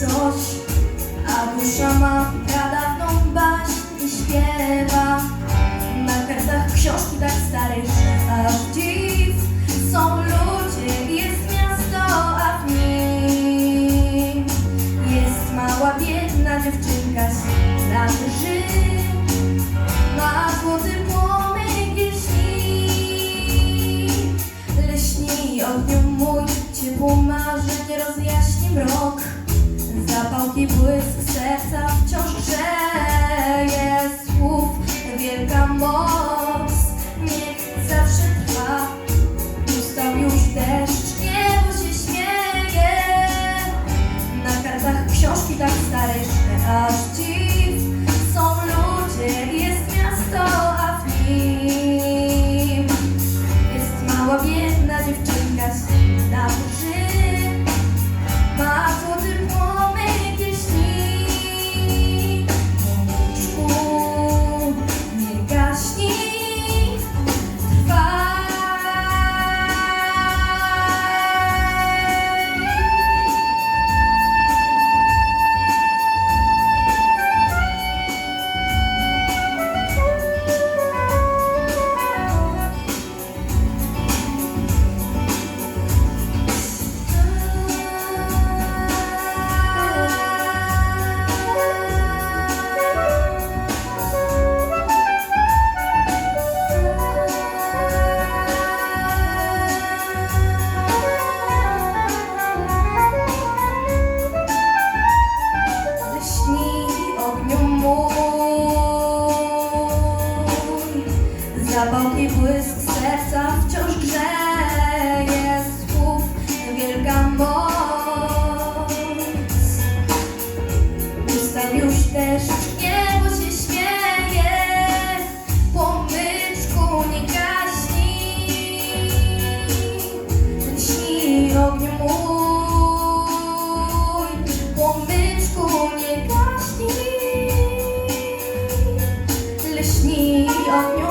coś, a dusza ma pradawną baśń i śpiewa. Na kartach książki tak starej, że aż dziw. Są ludzie, jest miasto, a w nim jest mała, biedna dziewczynka z ży. Ma złoty płomyk i lśni Lśni ogniu mój Ciepło marzeń rozjaśni mrok Zapałki błysk serca wciąż grzeje Słów. Wielka moc Niech zawsze trwa. Ustał już deszcz, niebo się śmieje. Na kartach książki tak starej, że aż dziw. Są ludzie, jest miasto, a w nim Jest mała, biedna dziewczynka z na burzy Zapałki błysk serca wciąż grzeje. Słów wielka moc. Ustał już deszcz, niebo się śmieje. Płomyczku nie gaśnij Lśni ogniu mój. Płomyczku nie gaśnij Lśni ogniu